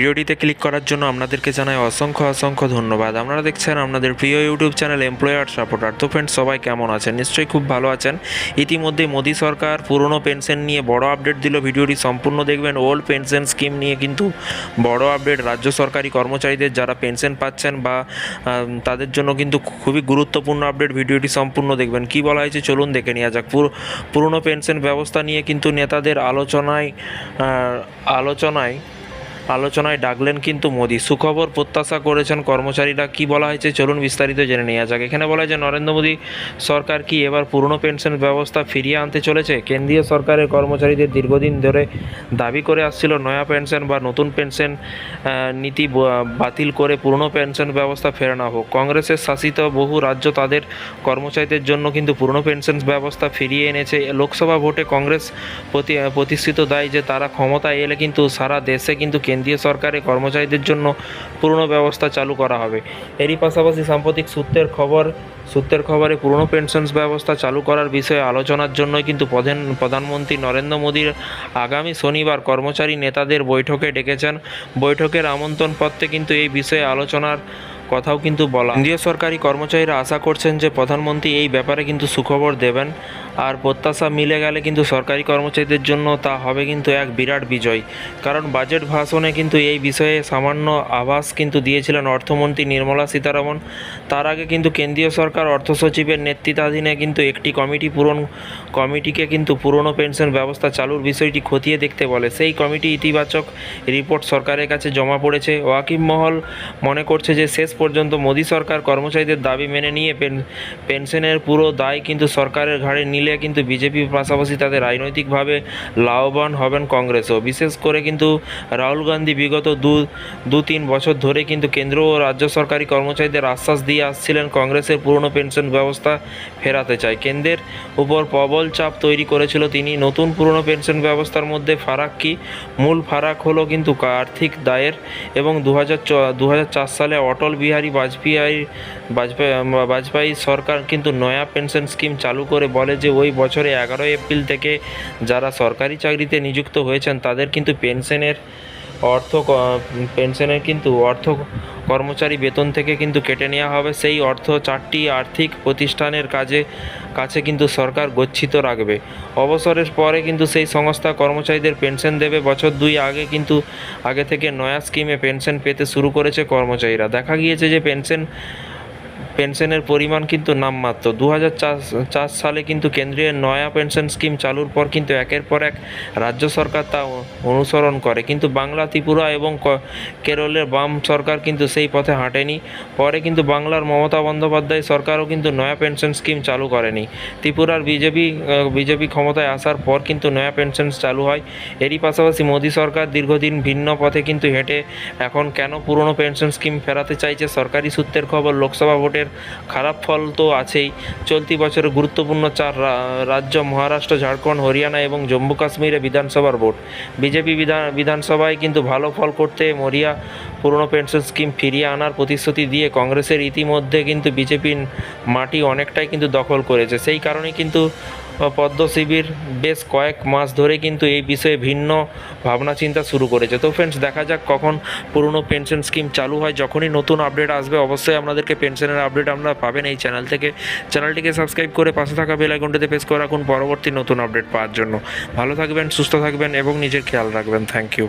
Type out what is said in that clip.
ভিডিওটিতে ক্লিক করার জন্য আপনাদেরকে জানাই অসংখ্য অসংখ্য ধন্যবাদ। আপনারা দেখছেন আপনাদের প্রিয় ইউটিউব চ্যানেল এমপ্লয়ার সাপোর্টার তো ফ্রেন্ডস সবাই কেমন আছেন? নিশ্চয়ই খুব ভালো আছেন। ইতিমধ্যে মোদী সরকার পুরনো পেনশন নিয়ে বড় আপডেট দিল। ভিডিওটি সম্পূর্ণ দেখবেন। ওল্ড পেনশন স্কিম নিয়ে কিন্তু বড় আপডেট রাজ্য সরকারি কর্মচারীদের যারা পেনশন পাচ্ছেন বা তাদের জন্য কিন্তু খুবই গুরুত্বপূর্ণ আপডেট ভিডিওটি সম্পূর্ণ দেখবেন। কি বলা হয়েছে চলুন দেখে নেওয়া যাক। পুরনো পেনশন ব্যবস্থা নিয়ে কিন্তু নেতাদের আলোচনায় আলোচনায় আলোচনায় ডাকলেন কিন্তু মোদি। সুখবর প্রত্যাশা করেছেন কর্মচারীরা। কি বলা হয়েছে চলুন বিস্তারিত জেনে নেওয়া যাক। এখানে বলা হয় যে নরেন্দ্র মোদী সরকার কি এবার পুরনো পেনশন ব্যবস্থা ফিরিয়ে আনতে চলেছে? কেন্দ্রীয় সরকারের কর্মচারীদের দীর্ঘদিন ধরে দাবি করে আসছিল, নয়া পেনশন বা নতুন পেনশন নীতি বাতিল করে পুরনো পেনশন ব্যবস্থা ফেরানো হোক। কংগ্রেসের শাসিত বহু রাজ্য তাদের কর্মচারীদের জন্য কিন্তু পুরনো পেনশন ব্যবস্থা ফিরিয়ে এনেছে। লোকসভা ভোটে কংগ্রেস প্রতি, প্রতিষ্ঠিত দেয় যে তারা ক্ষমতায় এলে কিন্তু সারা দেশে কিন্তু কেন্দ্রীয় সরকারের কর্মচারীদের জন্য পুরনো ব্যবস্থা চালু করা হবে। এরই পাশাপাশি সাম্প্রতিক সূত্রের খবর, সূত্রের খবরে পুরনো পেনশন ব্যবস্থা চালু করার বিষয়ে আলোচনার জন্যই কিন্তু প্রধান, প্রধানমন্ত্রী নরেন্দ্র মোদীর আগামী শনিবার কর্মচারী নেতাদের বৈঠকে ডেকেছেন। বৈঠকের আমন্ত্রণ পত্রে কিন্তু এই বিষয়ে আলোচনার কথাও কিন্তু বলা। কেন্দ্রীয় সরকারি কর্মচারীরা আশা করছেন যে প্রধানমন্ত্রী এই ব্যাপারে কিন্তু সুখবর দেবেন। আর প্রত্যাশা মিলে গেলে কিন্তু সরকারি কর্মচারীদের জন্য তা হবে কিন্তু এক বিরাট বিজয়। কারণ বাজেট ভাষণে কিন্তু এই বিষয়ে সামান্য আভাস কিন্তু দিয়েছিলেন অর্থমন্ত্রী নির্মলা সীতারামন। তার আগে কিন্তু কেন্দ্রীয় সরকার অর্থ সচিবের নেতৃত্বাধীনে কিন্তু একটি কমিটি পূরণ, কমিটিকে কিন্তু পুরনো পেনশন ব্যবস্থা চালুর বিষয়টি খতিয়ে দেখতে বলে। সেই কমিটি ইতিবাচক রিপোর্ট সরকারের কাছে জমা পড়েছে। ওয়াকিম মহল মনে করছে যে শেষ পর্যন্ত মোদী সরকার কর্মচারীদের দাবি মেনে নিয়ে পেন- পেনশনের পুরো দায় কিন্তু সরকারের ঘাড়ে নিলে কিন্তু বিজেপির পাশাপাশি তাদের রাজনৈতিকভাবে লাভবান হবেন কংগ্রেসও। বিশেষ করে কিন্তু রাহুল গান্ধী বিগত দু দু তিন বছর ধরে কিন্তু কেন্দ্র ও রাজ্য সরকারি কর্মচারীদের আশ্বাস দিয়ে আসছিলেন কংগ্রেসের পুরনো পেনশন ব্যবস্থা ফেরাতে চায় কেন্দ্রের উপর প্রবল চাপ তৈরি করেছিল তিনি। নতুন পুরনো পেনশন ব্যবস্থার মধ্যে ফারাক কি? মূল ফারাক হলো কিন্তু আর্থিক দায়ের এবং দু হাজার সালে অটল বিহারী বাজপেয়ী বাজপেয়ী বাজপেয়ী সরকার কিন্তু নয়া পেনশন স্কিম চালু করে বলে যে ওই বছরে এগারোই এপ্রিল থেকে যারা সরকারি চাকরিতে নিযুক্ত হয়েছেন, তাদের কিন্তু পেনশনের অর্থ পেনশনের কিন্তু অর্থ কর্মচারী বেতন থেকে কিন্তু কেটে নেওয়া হবে। সেই অর্থ চারটি আর্থিক প্রতিষ্ঠানের কাজে, কাছে কিন্তু সরকার গচ্ছিত রাখবে। অবসরের পরে কিন্তু সেই সংস্থা কর্মচারীদের পেনশন দেবে। বছর দুই আগে কিন্তু, আগে থেকে নয়া স্কিমে পেনশন পেতে শুরু করেছে কর্মচারীরা। দেখা গিয়েছে যে পেনশন পেনশনের পরিমাণ কিন্তু নামমাত্র। দু হাজার চার সালে কিন্তু কেন্দ্রীয় নয়া পেনশন স্কিম চালুর পর কিন্তু একের পর এক রাজ্য সরকার তা অনুসরণ করে। কিন্তু বাংলা, ত্রিপুরা এবং কেরলের বাম সরকার কিন্তু সেই পথে হাঁটেনি। পরে কিন্তু বাংলার মমতা বন্দ্যোপাধ্যায় সরকারও কিন্তু নয়া পেনশন স্কিম চালু করেনি। ত্রিপুরার বিজেপি বিজেপি ক্ষমতায় আসার পর কিন্তু নয়া পেনশন চালু হয়। এরই পাশাপাশি মোদী সরকার দীর্ঘদিন ভিন্ন পথে কিন্তু হেঁটে এখন কেন পুরনো পেনশন স্কিম ফেরাতে চাইছে সরকারি সূত্রের খবর, লোকসভা ভোটের খারাপ ফল তো আছেই। চলতি বছরের গুরুত্বপূর্ণ চার রাজ্য মহারাষ্ট্র, ঝাড়খণ্ড, হরিয়ানা এবং জম্মু কাশ্মীরে বিধানসভার ভোট। বিজেপি বিধান বিধানসভায় কিন্তু ভালো ফল করতে মরিয়া পুরনো পেনশন স্কিম ফিরিয়ে আনার প্রতিশ্রুতি দিয়ে কংগ্রেসের ইতিমধ্যে কিন্তু বিজেপির মাটি অনেকটাই কিন্তু দখল করেছে। সেই কারণে কিন্তু পদ্ম শিবির বেশ কয়েক মাস ধরে কিন্তু এই বিষয়ে ভিন্ন ভাবনা চিন্তা শুরু করেছে। তো ফ্রেন্ডস দেখা যাক কখন পুরনো পেনশন স্কিম চালু হয়। যখনই নতুন আপডেট আসবে, অবশ্যই আপনাদেরকে পেনশনের আপডেট আপনারা পাবেন এই চ্যানেল থেকে। চ্যানেলটিকে সাবস্ক্রাইব করে পাশে থাকা বেলাইকনটিতে প্রেস করে রাখুন পরবর্তী নতুন আপডেট পাওয়ার জন্য। ভালো থাকবেন, সুস্থ থাকবেন এবং নিজের খেয়াল রাখবেন। Thank you